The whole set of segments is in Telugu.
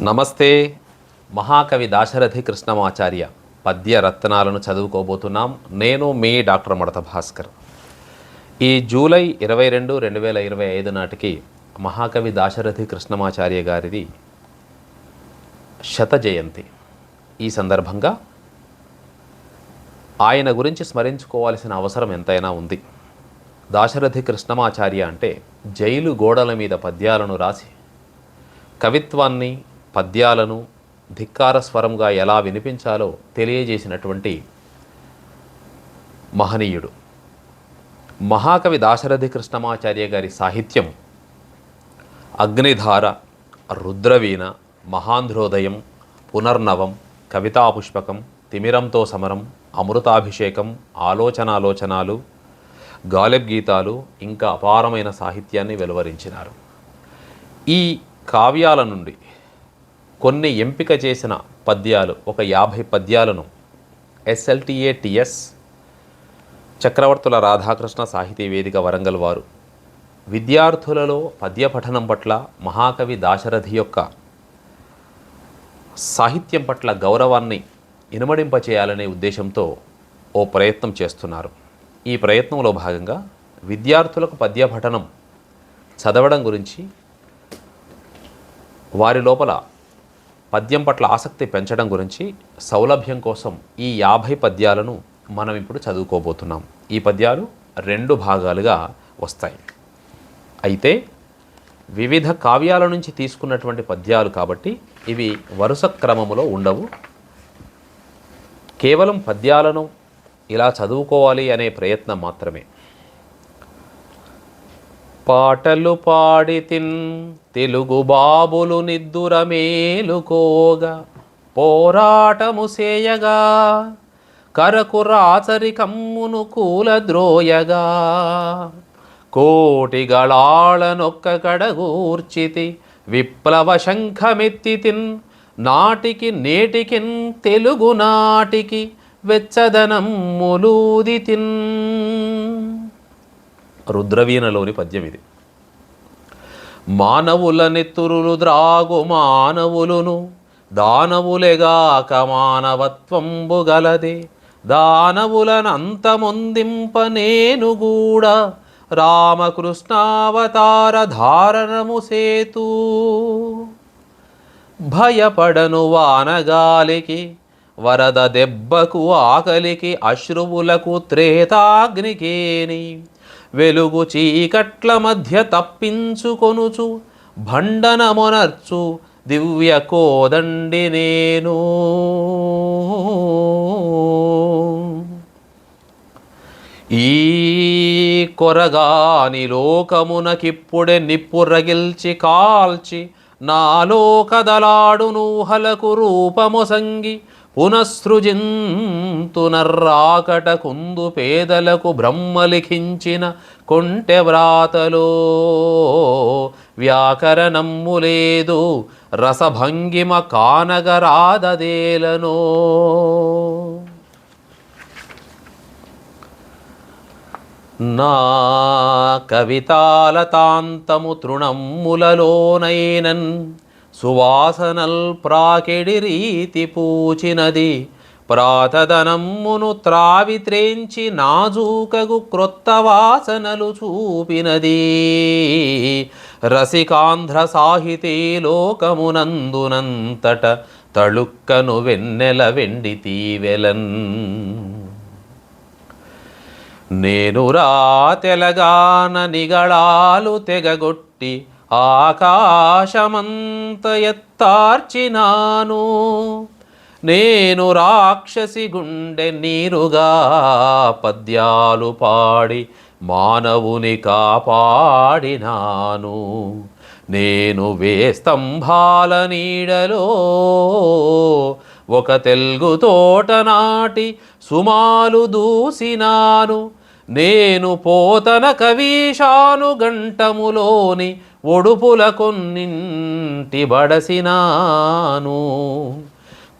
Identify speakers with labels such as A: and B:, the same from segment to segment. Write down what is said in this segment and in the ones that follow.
A: నమస్తే. మహాకవి దాశరథి కృష్ణమాచార్య పద్య రత్నాలను చదువుకోబోతున్నాం. నేను మీ డాక్టర్ మడత భాస్కర్. ఈ జూలై ఇరవై రెండు రెండు వేల ఇరవై ఐదు నాటికి మహాకవి దాశరథి కృష్ణమాచార్య గారిది శత జయంతి. ఈ సందర్భంగా ఆయన గురించి స్మరించుకోవాల్సిన అవసరం ఎంతైనా ఉంది. దాశరథి కృష్ణమాచార్య అంటే జైలు గోడల మీద పద్యాలను రాసి కవిత్వాన్ని పద్యాలను ధిక్కార స్వరంగా ఎలా వినిపించాలో తెలియజేసినటువంటి మహనీయుడు. మహాకవి దాశరథి కృష్ణమాచార్య గారి సాహిత్యం అగ్నిధార రుద్రవీణ మహాంధ్రోదయం పునర్నవం కవితాపుష్పకం తిమిరంతో సమరం అమృతాభిషేకం ఆలోచనాలోచనాలు గాలిబ్ గీతాలు ఇంకా అపారమైన సాహిత్యాన్ని వెలువరించినారు. ఈ కావ్యాల నుండి కొన్ని ఎంపిక చేసిన పద్యాలు ఒక యాభై పద్యాలను ఎస్ఎల్టీఏటిఎస్ చక్రవర్తుల రాధాకృష్ణ సాహితీ వేదిక వరంగల్ వారు విద్యార్థులలో పద్య పఠనం పట్ల మహాకవి దాశరథి యొక్క సాహిత్యం పట్ల గౌరవాన్ని ఇనుమడింపచేయాలనే ఉద్దేశంతో ఓ ప్రయత్నం చేస్తున్నారు. ఈ ప్రయత్నంలో భాగంగా విద్యార్థులకు పద్య పఠనం చదవడం గురించి వారి లోపల పద్యం పట్ల ఆసక్తి పెంచడం గురించి సౌలభ్యం కోసం ఈ యాభై పద్యాలను మనం ఇప్పుడు చదువుకోబోతున్నాం. ఈ పద్యాలు రెండు భాగాలుగా వస్తాయి. అయితే వివిధ కావ్యాల నుంచి తీసుకున్నటువంటి పద్యాలు కాబట్టి ఇవి వరుస క్రమములో ఉండవు. కేవలం పద్యాలను ఇలా చదువుకోవాలి అనే ప్రయత్నం మాత్రమే. పాటలు పాడి తిన్ తెలుగు బాబులు నిద్దుర మేలుకోగా పోరాటము సేయగా కరకు రాచరి కమ్మును కూలద్రోయగా. కోటిగళాళనొక్క కడగూర్చితి విప్లవ శంఖమెత్తి తిన్ నాటికి నేటికిన్ తెలుగు నాటికి వెచ్చదనం ములూది తిన్ రుద్రవీణలోని పద్యం ఇది. మానవుల నెత్తురులు ద్రాగు మానవులును దానవులెగాక మానవత్వంబు గలదే. దానవులనంతమొందింప నేను కూడా రామకృష్ణావతార ధారణము సేతు. భయపడను వానగాలికి వరద దెబ్బకు ఆకలికి అశ్రువులకు త్రేతాగ్నికేని. వెలుగు చీకట్ల మధ్య తప్పించుకొనుచు భండనమొనర్చు దివ్య కోదండి నేను. ఈ కొరగాని లోకమునకిప్పుడే నిప్పు రగిల్చి కాల్చి నాలో కదలాడు నూహలకు రూపమొసంగి పునఃసృజింతునర్రాకట కుందు పేదలకు బ్రహ్మ లిఖించిన కొంటె వ్రాతలో. వ్యాకరణము లేదు రసభంగిమ కానగరాదదేలనో. నా కవితాలతాంతము తృణములలోనైనన్ సువాసనల్ ప్రాకెడి రీతి పూచినది. ప్రాతదనమ్మును త్రావి త్రేంచి నాజూకగు క్రొత్త వాసనలు చూపినది. రసికాంధ్ర సాహితీ లోకమునందునంతట తళుక్కను వెన్నెల వెండి తీవెలన్. నేను రా తెలగాన నిగళాలు తెగగొట్టి ఆకాశమంత ఎత్తార్చినాను. నేను రాక్షసి గుండె నీరుగా పద్యాలు పాడి మానవుని కాపాడినాను. నేను వేస్తంభాల నీడలో ఒక తెలుగు తోట నాటి సుమాలు దూసినాను. నేను పోతన కవీశాను గంటములోని ఒడుపుల కొన్నింటి బడసినాను.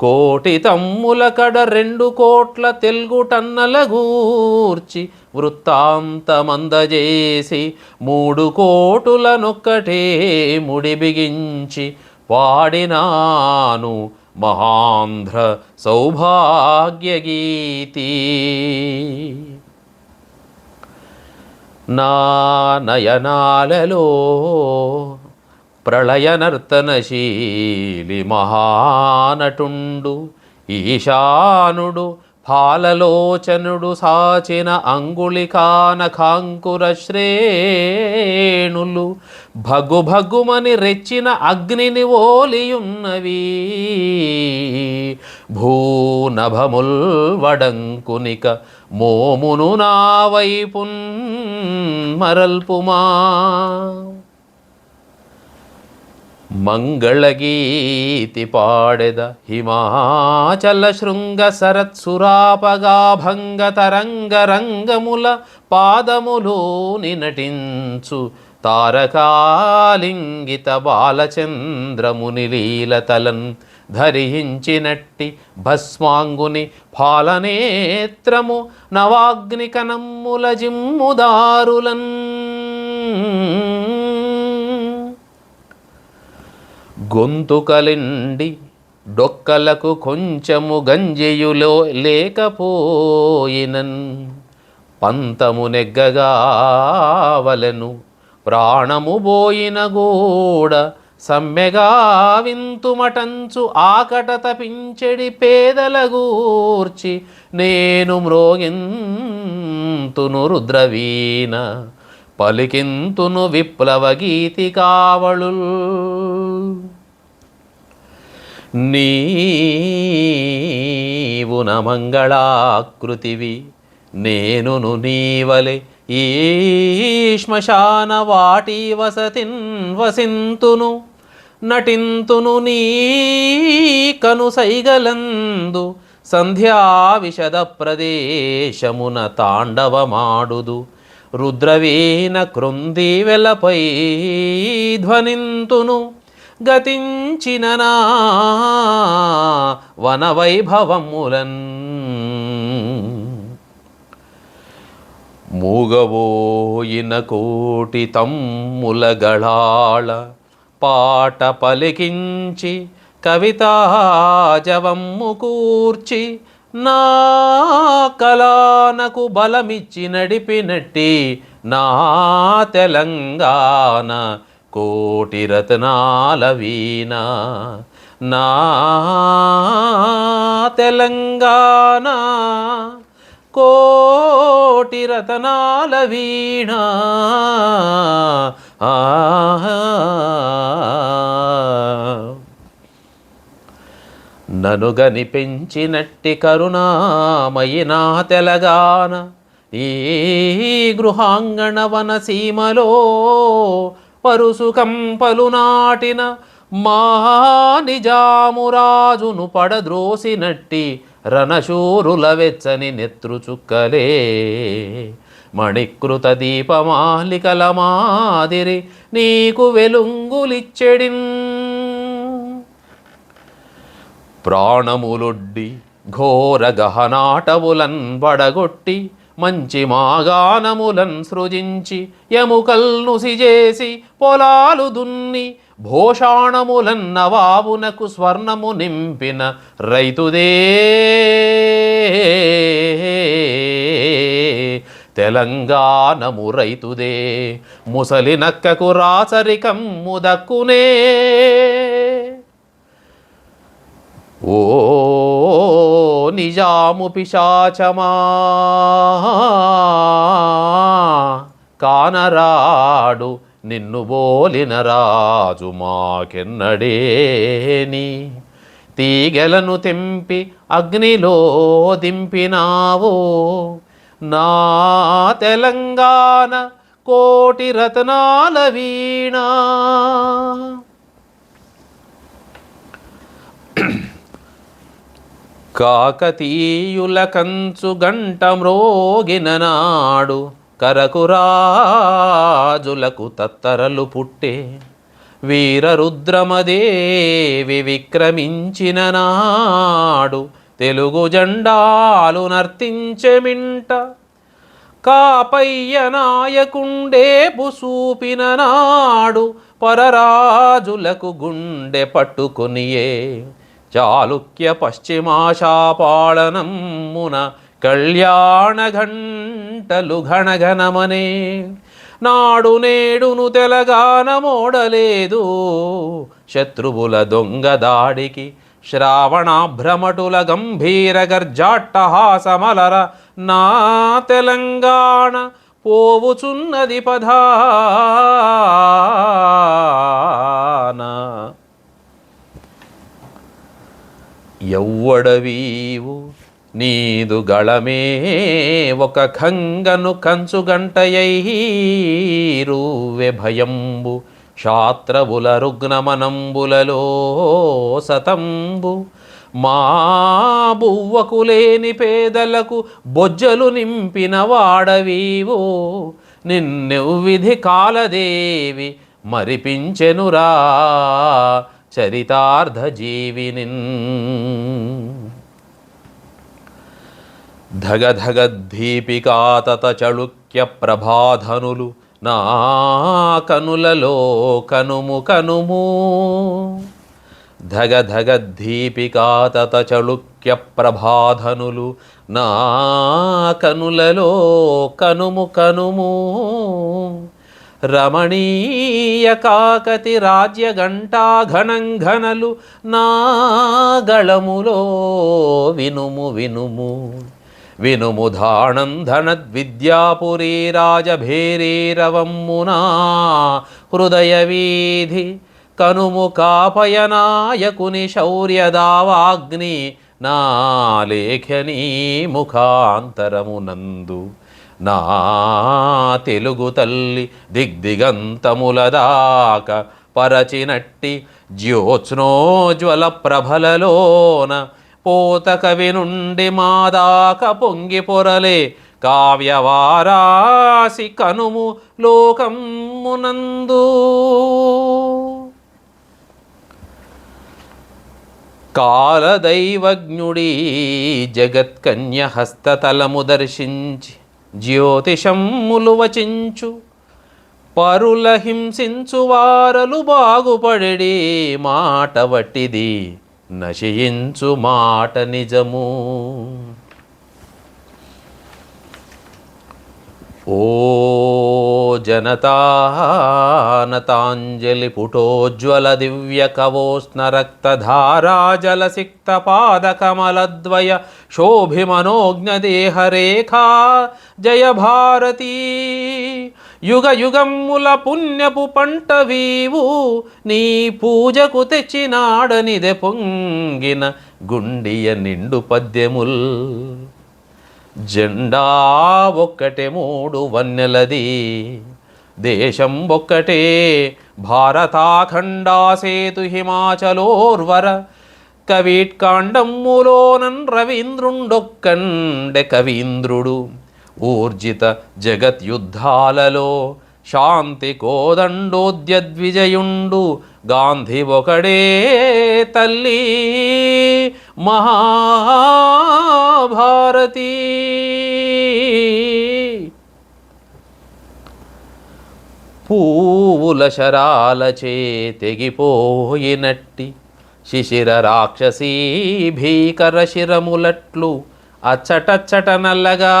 A: కోటి తమ్ముల కడ రెండు కోట్ల తెలుగు టన్నల గూర్చి వృత్తాంతమందజేసి మూడు కోటులనొక్కటే ముడి బిగించి పాడినాను మహాంధ్ర సౌభాగ్యగీతి. నా నయనాలలో ప్రళయనర్తనశీలి మహానటుండు ఈశానుడు ఫాలలోచనుడు సాచిన అంగుళికానకాంకుర శ్రేణులు భగు భగుమని రెచ్చిన అగ్నిని ఓలియున్నవి. భూనభముల్ వడంకునిక మోమును నా వైపున్ మరల్పుమా. మంగళగీతి పాడెద హిమాచల శృంగ సరత్సురాపగాభంగ తరంగ రంగముల పాదములోని నటించు తారకాలింగిత బాలచంద్రముని లీలతలన్ ధరించినట్టి భస్మాంగుని ఫాలనేత్రము నవాగ్నికనమ్ముల జిమ్ముదారులన్. గొంతుకలిండి డొక్కలకు కొంచెము గంజెయులో లేకపోయినన్. పంతము నెగ్గగావలను ప్రాణము బోయిన గూడ సమ్మెగా వింతుమటంచు ఆకట తపించెడి పేదల గూర్చి నేను మ్రోగింతును రుద్రవీణ. పలికింతును విప్లవ గీతి కావళు నీవున మంగళాకృతివి నేనును నీవలే ఈ శ్మశాన వాటి వసతిన్ వసింతును నటింతును నీ కను సైగలందు సంధ్యా విశద ప్రదేశమున తాండవమాడుదు. రుద్రవీణ కృందీవెలపై ధ్వనింతును గతించిన నా వనవైభవములన్. మూగవోయిన కోటి తమ్ములగళాళ పాట పలికించి కవితాజవమ్ము కూర్చి నా కళానకు బలమిచ్చి నడిపినట్టి నా తెలంగాణ కోటి రత్నాల వీణ. నా తెలంగాణ కోటి రతనాల వీణ. ననుగని పెంచినట్టి కరుణామయి నా తెలగాన ఈ గృహాంగణ వనసీమలో పరుసుకంపలు నాటిన నాటిన మహానిజామురాజును పడద్రోసినట్టి రణశూరుల వెచ్చని నెత్రుచుక్కలే. మణికృత దీపమాలికల మాదిరి నీకు వెలుంగులిచ్చెడిన్ ప్రాణములొడ్డి ఘోర గహనాటములన్ వడగొట్టి మంచి మాగానములన్ సృజించి ఎముకల్ను సిజేసి పొలాలు దున్ని భోషాణములన్ నవాబునకు స్వర్ణము నింపిన రైతుదే. తెలంగాణము రైతుదే ముసలి నక్కకు రాచరికం ముదక్కునే. ఓ నిజాము పిశాచమా కానరాడు నిన్ను బోలిన రాజు మాకెన్నడేని తీగెలను తెంపి అగ్నిలో దింపినావో? నా తెలంగాణ కోటి రతనాల వీణా? కాకతీయుల కంచు గంట మ్రోగిన నాడు కరకురాజులకు తత్తరలు పుట్టే వీరరుద్రమదేవి విక్రమించిన నాడు తెలుగు జెండాలు నర్తించెమింట కాపయ్య నాయకుండే బుసూపిన నాడు పరరాజులకు గుండె పట్టుకునియే చాళుక్య పశ్చిమాశాపాళనమున కళ్యాణ ఘంటలు ఘనఘనమనే. నాడు నేడును తెలగాన మోడలేదు. శత్రువుల దొంగ దాడికి శ్రావణాభ్రమటుల గంభీర గర్జాట్టహాసమలర నా తెలంగాణ పోవుచున్నది పదా. ఎవ్వడవీవు నీదు గళమే ఒక ఖంగను కంచుగంటయైరువె భయంబు. శాత్రవుల రుగ్నమనంబులలో సతంబు. మా పేదలకు బొజ్జలు నింపిన వాడవీవో. నిన్నెవ్విధి కాలదేవి మరిపించెనురా. చరితార్థ జీవినిన్ ధగధగ చళుక్య ప్రభాధనులు నా కనులలో కనుము కనుము. ధగధగ చళుక్య ప్రభాధనులు నా కనులలో కనుము కనుము. రమణీయ కాకతి రాజ్య ఘంటా ఘనంఘనలు నా గళములో వినుము వినుము. వినుము ధాణం ధనద్విద్యాపురీ రాజభేరీరవమ్మునా హృదయ వీధి కనుము కాపయనాయకుని శౌర్యదావాగ్ని నా లేఖనీ ముఖాంతరమునందు. నా తెలుగు తల్లి దిగ్దిగంతములదాక పరచినట్టి జ్యోత్స్నోజ్వల ప్రభలలోన పోత కవి నుండి మాదాక పొంగి పొరలే కావ్యవారాసి కనుము లోకమునందు. కాలదైవజ్ఞుడి జగత్కన్య హస్తతలము దర్శించి జ్యోతిషమ్ములు వచించు. పరుల హింసించు వారలు బాగుపడెడి మాట వట్టిది. నశయించు మాట నిజము. ఓ జనతానతాంజలిపుటోజ్వల పుటోజ్వల పాదకమలద్వయ శోభిమనోజ్ఞదేహరేఖా. జయ భారతీ. యుగ యుగమ్ముల పుణ్యపు పంట వీవు నీ పూజకు తెచ్చినాడనిదె పొంగిన గుండియ నిండు పద్యముల్. జెండా ఒక్కటే మూడు వన్నెలది దేశం ఒక్కటే భారతాఖండా సేతు హిమాచలోర్వర కవీట్కాండమ్ములోనన్ రవీంద్రుండొక్కండె కవీంద్రుడు ఊర్జిత జగత్యుద్ధాలలో శాంతి కోదండోద్యద్విజయుండు గాంధీ ఒకడే తల్లి మహాభారతీ. పూవుల శరాలచే తెగిపోయినట్టి శిశిర రాక్షసీ భీకర శిరములట్లు అచ్చటచ్చట నల్లగా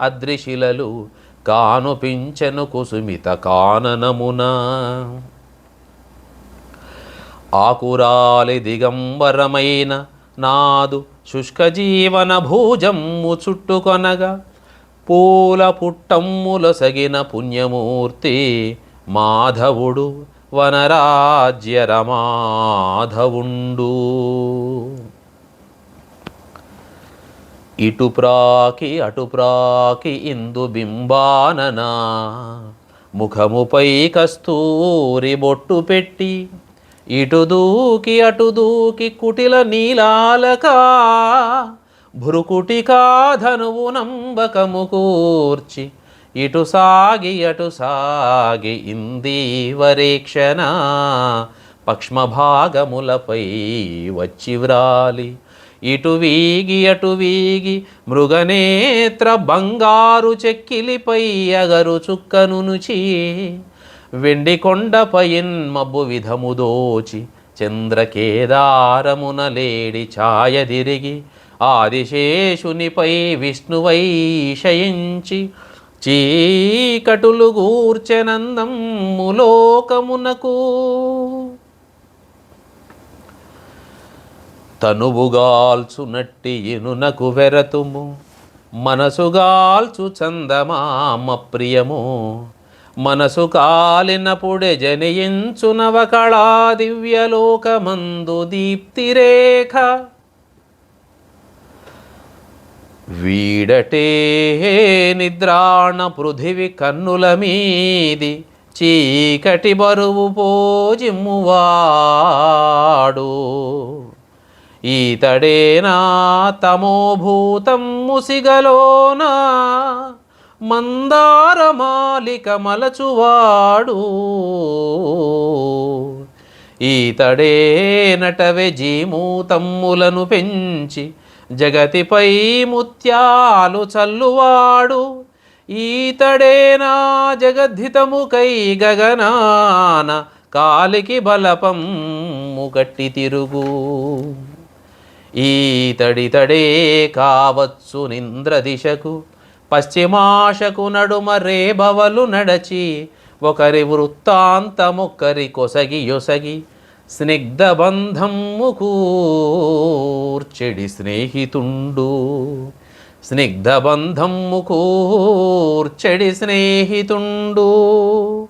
A: అద్రిశిలలు కానుపించెను కుసుమిత కాననమున. ఆకురాలి దిగంబరమైన నాదు శుష్క జీవన భూజమ్ము చుట్టుకొనగా పూల పుట్టమ్ముల సగిన పుణ్యమూర్తి మాధవుడు వనరాజ్య రమాధవుండు ఇటు ప్రాకి అటు ప్రాకి ఇందు బింబాననా ముఖముపై కస్తూరి బొట్టు పెట్టి ఇటు దూకి అటు దూకి కుటిల నీలాలకా భృకుటికా ధనువు నంబకము కూర్చి ఇటు సాగి అటు సాగి ఇందీవరేక్షణ పక్ష్మభాగములపై వచ్చి వ్రాలి. ఇటు వీగి అటు వీగి మృగనేత్ర బంగారు చెక్కిలిపై అగరు చుక్కను నుచి వెండి కొండపైన్ మబ్బు విధము దోచి చంద్రకేదారమున లేడి ఛాయ తిరిగి ఆదిశేషునిపై విష్ణువై శయించి చీకటులు గూర్చెనందమ్ములోకమునకు తనువుగాల్చునట్టి ఇనునకు వెరతుము మనసుగాల్చు చందమామ ప్రియము. మనసు కాలినప్పుడే జనియించునవ కళా దివ్యలోకమందు దీప్తిరేఖ. వీడటే నిద్రాణ పృథివి కన్నుల మీది చీకటి బరువు పోజిమ్మువాడు. ఈతడేనా తమోభూతం ముసిగలోనా మందారమాలిక మలచువాడు. ఈతడే నటవె జీమూతమ్ములను పెంచి జగతిపై ముత్యాలు చల్లువాడు. ఈతడేనా జగద్ధితముకై గగనాన కాలికి బలపము గట్టి తిరుగు. ఈతడితడే కావచ్చు నింద్ర దిశకు పశ్చిమాశకు నడుమ రేబవలు నడచి ఒకరి వృత్తాంతమొక్కరి కొసగి యొసగి స్నిగ్ధబంధము కూర్చెడి స్నేహితుండు. స్నిగ్ధబంధము కూర్చెడి స్నేహితుండు.